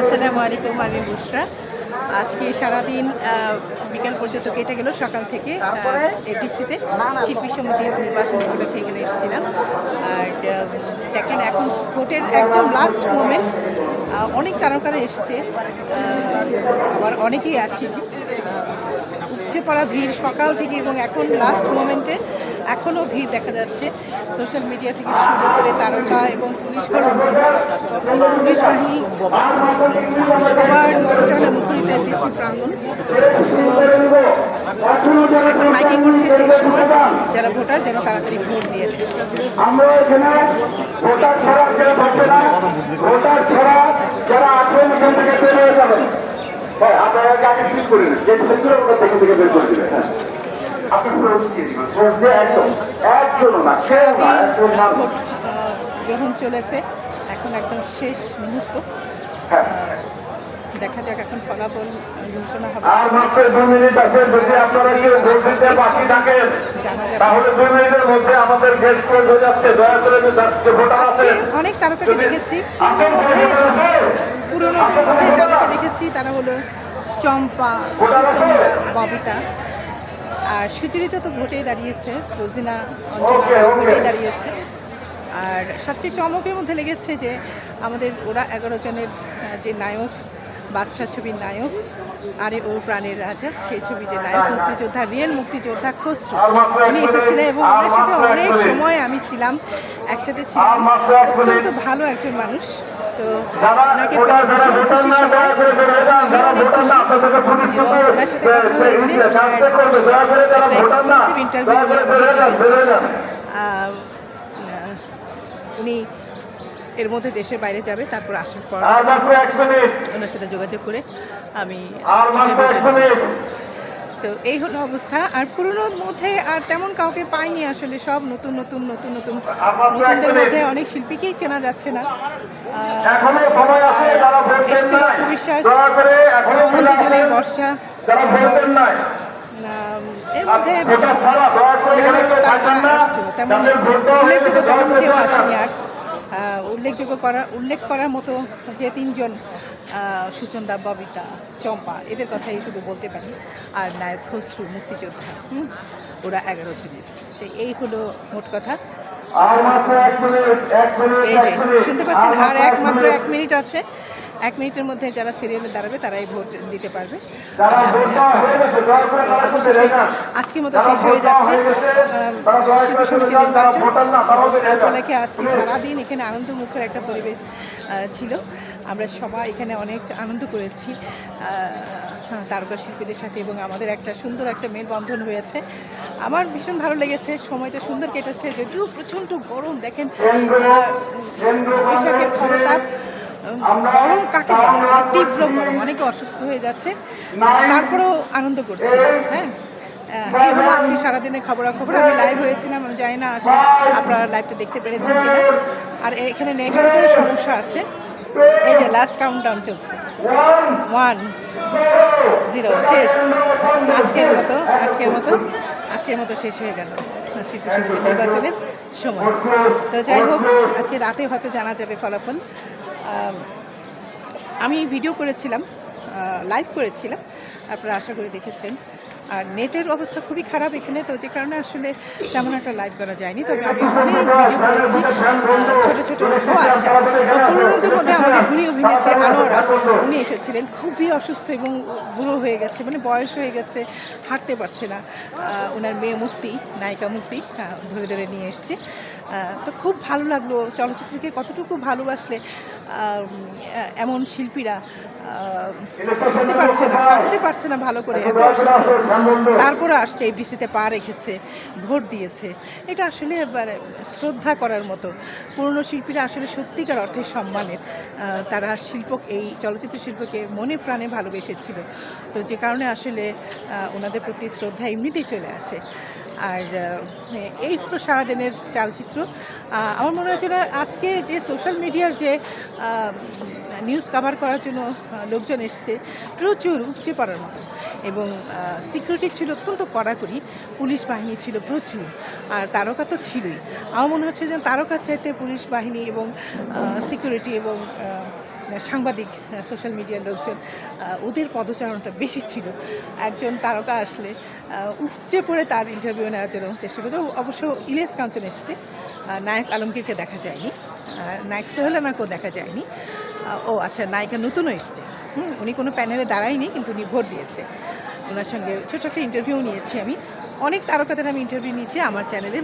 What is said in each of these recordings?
আসসালামু আলাইকুম আমি বুসরা আজকে সারাদিন বিকাল পর্যন্ত কেটে গেল সকাল থেকে এডিসিতে শিল্পী সমিতির নির্বাচন উপলক্ষে এখানে এসেছিলাম। আর দেখেন এখন ভোটের একদম লাস্ট মোমেন্ট অনেক তারকারা এসছে আবার অনেকেই আসেনি। উপচে পড়া ভিড় সকাল থেকে এবং এখন লাস্ট মোমেন্টে এখনও ভিড় দেখা যাচ্ছে। সোশ্যাল মিডিয়া থেকে শুরু করে তারকা এবং পুলিশ পুলিশ বাহিনী, সবার পদচারণা মুখরিত ডিসি প্রাঙ্গণ। তো মাইকিং করছে সেই সময় যারা ভোটার, যেন তাড়াতাড়ি ভোট দিয়ে আমরা এখানে ভোটার ছাড়া কেউ থাকবে না। ভোটার ছাড়া যারা আছেন, এখান থেকে বের হয়ে যাবেন। হ্যাঁ আপনারা আগে করে নিন। থেকে বের করে হ্যাঁ আপনি ফোর্স দিয়ে দিবেন। ফোর্স দিয়ে একদম একজনও না কেউ না একজন না। গ্রহণ চলেছে। এখন একদম শেষ মুহূর্ত। হ্যাঁ। দেখা যাক এখন ফলাফল ঘোষণা হবে। আর মাত্র দুই মিনিট আছে যদি আপনারা কেউ ভোট দিতে বাকি থাকেন জানা যাবে তাহলে দুই মিনিটের মধ্যে আমাদের গেট ক্লোজ হয়ে যাচ্ছে। দয়া করে যে যে ভোটার আজকে অনেক তারকাকে দেখেছি। মধ্যে যাদেরকে দেখেছি তারা হলো চম্পা সুচন্দা ববিতা। আর সুচরিতা তো ভোটেই দাঁড়িয়েছে রোজিনা অঞ্জনা ভোটেই দাঁড়িয়েছে। আর সবচেয়ে চমকের মধ্যে লেগেছে যে আমাদের ওরা এগারো জনের যে নায়ক বাদশাহ ছবির নায়ক আরে ওর প্রাণের রাজা সেই ছবি যে নায়ক মুক্তিযোদ্ধা রিয়েল মুক্তিযোদ্ধা খসরু। উনি এসেছিলেন এবং ওনার সাথে অনেক সময় আমি ছিলাম একসাথে ছিলাম। অত্যন্ত ভালো একজন মানুষ। তো ওনাকে পেয়ে ভীষণ খুশি সবাই। আমি অনেক খুশি। ওনার সাথে কথা হয়েছে একটা এক্সক্লুসিভ ইন্টারভিউ উনি আমাকে দেবেন আহ, আহ, উনি এর মধ্যে দেশের বাইরে যাবে তারপর আসার পর ওনার সাথে যোগাযোগ করে আমি তো এই হলো অবস্থা। আর পুরনোর মধ্যে আর তেমন কাউকে পাইনি আসলে সব নতুন নতুন নতুন নতুন। নতুনদের মধ্যে অনেক শিল্পীকেই চেনা যাচ্ছে না। এসছিল অপবিশ্বাস করে অনন্ত বর্ষা এর মধ্যে করে তেমন উল্লেখযোগ্য তেমন কেউ আসেনি আর উল্লেখযোগ্য করার উল্লেখ করার মতো যে তিনজন সুচন্দা ববিতা চম্পা এদের কথাই শুধু বলতে পারি। আর নায়ক খসরু মুক্তিযোদ্ধা হুম, ওরা এগারো জনের। তো এই হলো মোট কথা। এই যে শুনতে পাচ্ছেন? আর একমাত্র এক মিনিট। আছে। এক মিনিটের মধ্যে যারা সিরিয়ালে দাঁড়াবে তারাই ভোট দিতে পারবে। অবশেষে আজকের মতো শেষ হয়ে যাচ্ছে। শিল্পী নির্বাচন। উপলক্ষে আজকে সারাদিন এখানে আনন্দমুখর একটা পরিবেশ ছিল। আমরা সবাই এখানে অনেক আনন্দ করেছি। হ্যাঁ, তারকা শিল্পীদের সাথে এবং আমাদের একটা সুন্দর একটা মেলবন্ধন হয়েছে। আমার ভীষণ ভালো লেগেছে সময়টা সুন্দর কেটেছে যদিও প্রচণ্ড গরম দেখেন বৈশাখের উম, গরম কাকে তীব্র গরম অনেকে অসুস্থ হয়ে যাচ্ছে তারপরেও আনন্দ করছে হ্যাঁ? হলো আজকে সারাদিনের খবরাখবর। আমি লাইভ হয়েছিলাম আমি জানি না আপনারা লাইভটা দেখতে পেরেছেন কিনা। আর এখানে নেটওয়ার্কের সমস্যা আছে। এই যে লাস্ট কাউন্টডাউন চলছে। ওয়ান জিরো শেষ। আজকের মতো আজকের মতো আজকের মতো শেষ হয়ে গেল। নির্বাচনের সময়। তো যাই হোক, আজকে রাতে হয়তো জানা যাবে ফলাফল। আমি ভিডিও করেছিলাম লাইভ করেছিলাম। আপনারা আশা করি দেখেছেন। আর নেটের অবস্থা খুবই খারাপ এখানে, তো যে কারণে আসলে তেমন একটা লাইভ করা যায়নি। তবে আমি অনেক ভিডিও করেছি আহ, ছোট ছোট ও আচ্ছা পুরোনোদের মধ্যে আমাদের গুণী অভিনেত্রী আনোয়ারা উনি এসেছিলেন খুবই অসুস্থ এবং বুড়ো হয়ে গেছে মানে বয়স হয়ে গেছে হাঁটতে পারছে না। ওনার মেয়ে মুক্তি নায়িকা মুক্তি ধরে ধরে নিয়ে এসছে। তো খুব ভালো লাগল চলচ্চিত্রকে কতটুকু ভালোবাসলে এমন শিল্পীরা আহ, পারছে না হাঁটতে পারছে না ভালো করে এত অসুস্থ। তারপরে আসছে এফডিসিতে পা রেখেছে ভোট দিয়েছে। এটা আসলে মানে শ্রদ্ধা করার মতো। পুরনো শিল্পীরা আসলে সত্যিকার অর্থে সম্মানের তারা শিল্প এই চলচ্চিত্র শিল্পকে মনে প্রাণে ভালোবেসেছিল। তো যে কারণে আসলে ওনাদের প্রতি শ্রদ্ধা এমনিতেই চলে আসে। আর এই হলো সারাদিনের চালচিত্র। আমার মনে হয়েছিল আজকে যে সোশ্যাল মিডিয়ার যে নিউজ কভার করার জন্য লোকজন এসছে, প্রচুর উপচে পড়ার মতো। এবং সিকিউরিটি ছিল অত্যন্ত কড়াকড়ি, পুলিশ বাহিনী ছিল প্রচুর, আর তারকা তো ছিলই। আমার মনে হচ্ছে যে তারকার চাইতে পুলিশ বাহিনী এবং সিকিউরিটি এবং সাংবাদিক সোশ্যাল মিডিয়ার লোকজন ওদের পদচারণটা বেশি ছিল। একজন তারকা আসলে উপচে পড়ে তার ইন্টারভিউ নেওয়ার জন্য চেষ্টা করতো। অবশ্য ইলিয়াস কাঞ্চন এসছে। নায়ক আলমগীরকে দেখা যায়নি। নায়ক সোহেলানাকেও দেখা যায়নি। ও আচ্ছা নায়িকা নতুনও এসছে। হুম, উনি কোনো প্যানেলে দাঁড়ায়নি কিন্তু উনি ভোট দিয়েছে। ওনার সঙ্গে ছোটো একটা ইন্টারভিউ নিয়েছি আমি। অনেক তারকাদের আমি ইন্টারভিউ নিয়েছি আমার চ্যানেলে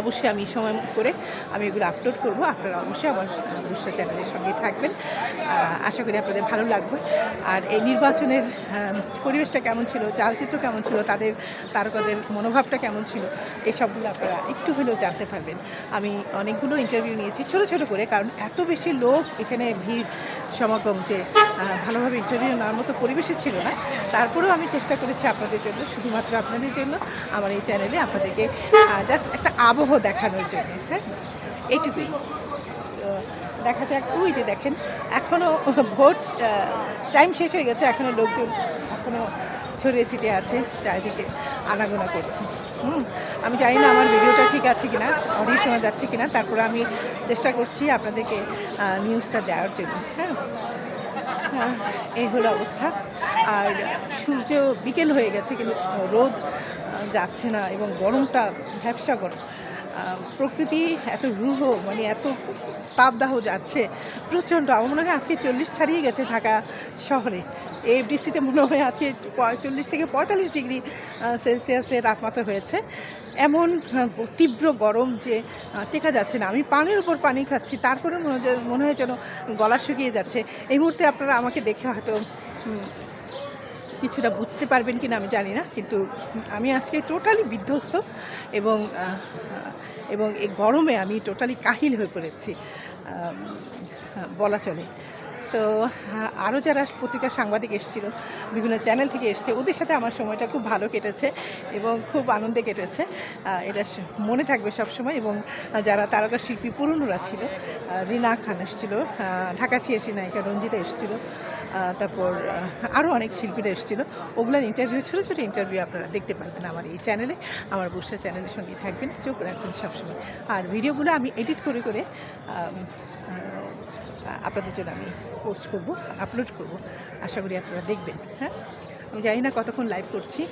অবশ্যই আমি সময় করে আমি এগুলো আপলোড করব। আপনারা অবশ্যই আমার বুসরা চ্যানেলের সঙ্গে থাকবেন। আশা করি আপনাদের ভালো লাগবে। আর এই নির্বাচনের পরিবেশটা কেমন ছিল, চালচিত্র কেমন ছিল, তাদের তারকাদের মনোভাবটা কেমন ছিল এই সবগুলো আপনারা একটু হলেও জানতে পারবেন। আমি অনেকগুলো ইন্টারভিউ নিয়েছি, ছোট ছোট করে, কারণ এত বেশি লোক এখানে ভিড় সমাগম যে ভালোভাবে ইন্টারভিউ নেওয়ার মতো পরিবেশে ছিল না। তারপরেও আমি চেষ্টা করেছি আপনাদের জন্য, শুধুমাত্র আপনাদের জন্য। আমার এই চ্যানেলে আপনাদেরকে জাস্ট একটা আবহ দেখানোর জন্য হ্যাঁ? এইটুকুই। দেখা যাক, ওই যে দেখেন এখনও ভোট টাইম শেষ হয়ে গেছে এখনও লোকজন এখনও ছড়িয়ে ছিটিয়ে আছে চারিদিকে আনাগোনা করছে। হুম আমি জানি না আমার ভিডিওটা ঠিক আছে কি কিনা অডিও শোনা যাচ্ছে কিনা তারপরে আমি চেষ্টা করছি আপনাদেরকে নিউজটা দেওয়ার জন্য হ্যাঁ? হ্যাঁ, এই হলো অবস্থা। আর সূর্য বিকেল হয়ে গেছে কিন্তু রোদ যাচ্ছে না এবং গরমটা ভ্যাবসা গরম। প্রকৃতি, এত রূঢ় মানে এত তাপদাহ যাচ্ছে, প্রচণ্ড। আমার মনে হয় আজকে চল্লিশ ছাড়িয়ে গেছে ঢাকা শহরে। এফডিসিতে মনে হয় আজকে চল্লিশ থেকে পঁয়তাল্লিশ ডিগ্রি সেলসিয়াসে তাপমাত্রা হয়েছে। এমন তীব্র গরম যে টেকা যাচ্ছে না। আমি পানির উপর পানি খাচ্ছি তারপরে মনে হয় যেন গলা শুকিয়ে যাচ্ছে। এই মুহূর্তে আপনারা আমাকে দেখে হয়তো কিছুটা বুঝতে পারবেন কি না আমি জানি না, কিন্তু আমি আজকে টোটালি বিধ্বস্ত এবং এবং এই গরমে আমি টোটালি কাহিল হয়ে পড়েছি বলা চলে। তো আরও যারা পত্রিকার সাংবাদিক এসেছিল, বিভিন্ন চ্যানেল থেকে এসছে, ওদের সাথে আমার সময়টা খুব ভালো কেটেছে এবং খুব আনন্দে কেটেছে। এটা মনে থাকবে সব সময় এবং যারা তারকা শিল্পী পুরনোরা ছিল রিনা খান এসেছিল ঢাকা ছিয়াশি নায়িকা রঞ্জিতা এসেছিল তারপর আরও অনেক শিল্পীরা এসেছিল। ওগুলোর ইন্টারভিউ ছোটো ছোটো ইন্টারভিউ আপনারা দেখতে পারবেন আমার এই চ্যানেলে আমার বসে চ্যানেলের সঙ্গেই থাকবেন, চোখ রাখবেন সবসময়। আর ভিডিওগুলো আমি এডিট করে করে আপনাদের জন্য আমি পোস্ট করব আপলোড করব। আশা করি আপনারা দেখবেন হ্যাঁ? আমি জানি না কতক্ষণ লাইভ করছি।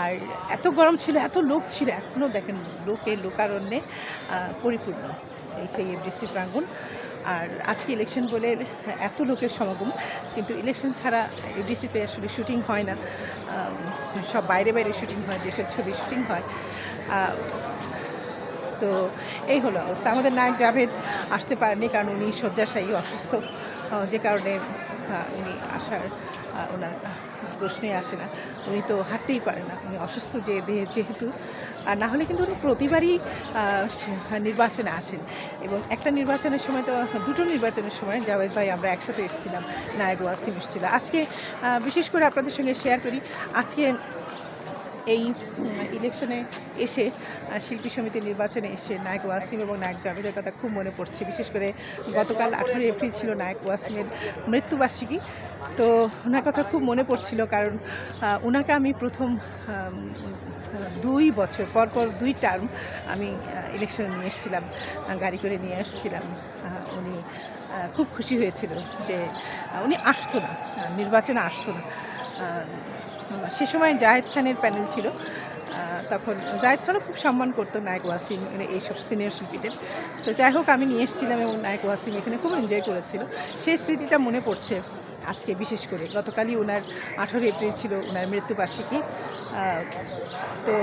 আর এত গরম ছিল, এত লোক ছিল এখনও দেখেন লোকে লোকারণ্যে পরিপূর্ণ এই সেই এফডিসি প্রাঙ্গণ। আর আজকে ইলেকশন বলে এত লোকের সমাগম, কিন্তু ইলেকশন ছাড়া এফডিসিতে আসলে শুটিং হয় না। সব বাইরে বাইরে শুটিং হয় যেসব ছবি শুটিং হয়। তো এই হলো অবস্থা। আমাদের নায়ক জাভেদ আসতে পারেনি কারণ উনি শয্যাশায়ী, অসুস্থ যে কারণে উনি আসার ওনার প্রশ্নে আসে না। উনি তো হাঁটতেই পারে না, উনি অসুস্থ যে যেহেতু। আর না হলে কিন্তু উনি প্রতিবারই নির্বাচনে আসেন। এবং একটা নির্বাচনের সময় তো, দুটো নির্বাচনের সময় জাভেদ ভাই আমরা একসাথে এসেছিলাম, নায়ক ওয়াসিম এসেছিল। আজকে বিশেষ করে আপনাদের সঙ্গে শেয়ার করি, আজকে এই ইলেকশনে এসে শিল্পী সমিতির নির্বাচনে এসে নায়ক ওয়াসিম এবং নায়ক জাভেদের কথা খুব মনে পড়ছে। বিশেষ করে গতকাল আঠারোই এপ্রিল ছিল নায়ক ওয়াসিমের মৃত্যুবার্ষিকী। তো ওনার কথা খুব মনে পড়ছিল কারণ ওনাকে আমি প্রথম দুই বছর পর পর দুই টার্ম আমি ইলেকশনে নিয়ে এসেছিলাম গাড়ি করে নিয়ে এসেছিলাম। উনি খুব খুশি হয়েছিল যে উনি আসতো না নির্বাচনে আসতো না। সে সময় জাহেদ খানের প্যানেল ছিল। তখন জাহেদ খানও খুব সম্মান করতো নায়ক ওয়াসিম মানে এইসব সিনিয়র শিল্পীদের। তো যাই হোক, আমি নিয়ে এসেছিলাম এবং নায়ক ওয়াসিম এখানে খুব এনজয় করেছিল। সেই স্মৃতিটা মনে পড়ছে। আজকে বিশেষ করে। গতকালই ওনার আঠেরো এপ্রিল ছিল ওনার মৃত্যুবার্ষিকী। তো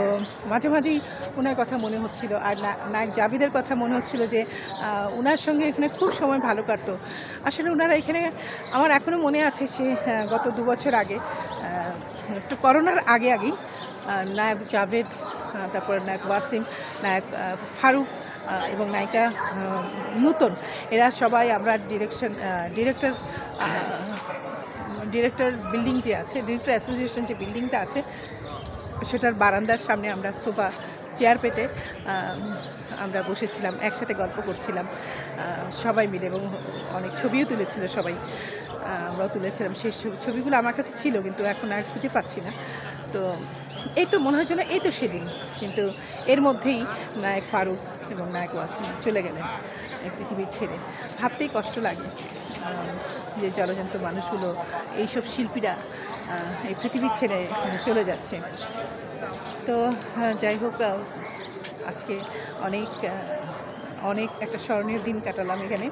মাঝে মাঝেই ওনার কথা মনে হচ্ছিল। আর নায়ক জাবিদের কথা মনে হচ্ছিল যে ওনার সঙ্গে এখানে খুব সময় ভালো কাটতো। আসলে ওনারা এখানে, আমার এখনও মনে আছে সে গত দু বছর আগে একটু করোনার আগে আগেই নায়ক জাভেদ তারপর নায়ক ওয়াসিম নায়ক ফারুক এবং নায়িকা নূতন। এরা সবাই আমরা ডিরেকশন ডিরেক্টর ডিরেক্টর বিল্ডিং যে আছে ডিরেক্টর অ্যাসোসিয়েশন যে বিল্ডিংটা আছে, সেটার বারান্দার সামনে আমরা সোফা চেয়ার পেতে আমরা বসেছিলাম, একসাথে গল্প করছিলাম সবাই মিলে এবং অনেক ছবিও তুলেছিল সবাই। আমরাও তুলেছিলাম। সেই ছবিগুলো আমার কাছে ছিল, কিন্তু এখন আর খুঁজে পাচ্ছি না। তো এই তো মনে হয়েছিল এই তো সেদিন। কিন্তু এর মধ্যেই নায়ক ফারুক এবং নায়ক ওয়াসিম চলে গেলেন পৃথিবীর ছেড়ে। ভাবতেই কষ্ট লাগে যে জলজন্ত মানুষগুলো, এইসব শিল্পীরা এই পৃথিবীর ছেড়ে চলে যাচ্ছে। তো যাই হোক আজকে অনেক অনেক একটা স্মরণীয় দিন কাটালাম এখানে।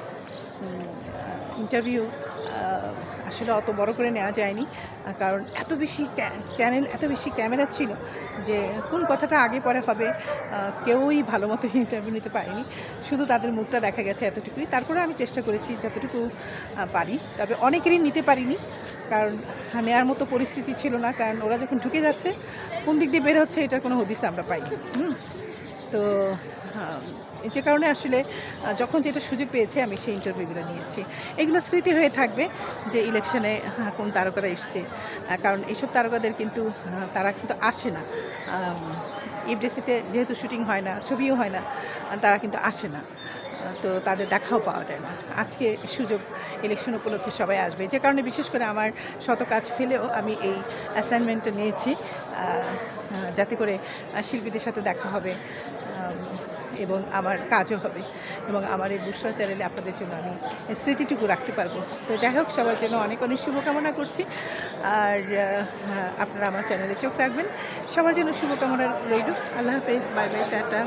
ইন্টারভিউ আসলে অত বড় করে নেওয়া যায়নি কারণ এত বেশি চ্যানেল, এত বেশি ক্যামেরা ছিল যে কোন কথাটা আগে পরে হবে কেউই ভালো মতো ইন্টারভিউ নিতে পারেনি। শুধু তাদের মুখটা দেখা গেছে এতটুকুই। তারপরে আমি চেষ্টা করেছি যতটুকু পারি। তবে অনেকেরই নিতে পারিনি, কারণ নেওয়ার মতো পরিস্থিতি ছিল না, কারণ ওরা যখন ঢুকে যাচ্ছে, কোন দিক দিয়ে বের হচ্ছে, এটার কোনো হদিস আমরা পাইনি। হুম। তো যে কারণে আসলে যখন যেটা সুযোগ পেয়েছে আমি সেই ইন্টারভিউগুলো নিয়েছি। এগুলো স্মৃতি হয়ে থাকবে যে ইলেকশনে কোন তারকারা এসছে। কারণ এইসব তারকাদের কিন্তু তারা কিন্তু আসে না। ইফডিসিতে যেহেতু শুটিং হয় না, ছবিও হয় না তারা কিন্তু আসে না। তো তাদের দেখাও পাওয়া যায় না। আজকে সুযোগ ইলেকশন উপলক্ষে সবাই আসবে। যে কারণে বিশেষ করে আমার শত কাজ ফেলেও আমি এই অ্যাসাইনমেন্টটা নিয়েছি। যাতে করে শিল্পীদের সাথে দেখা হবে। এবং আমার কাজও হবে এবং আমার এই বুসরা চ্যানেলে আপনাদের জন্য আমি স্মৃতিটুকু রাখতে পারব। তো যাই হোক, সবার জন্য অনেক অনেক শুভকামনা করছি। আর আপনারা আমার চ্যানেলে চোখ রাখবেন। সবার জন্য শুভকামনা রইল। আল্লাহ হাফেজ। Bye bye, tata.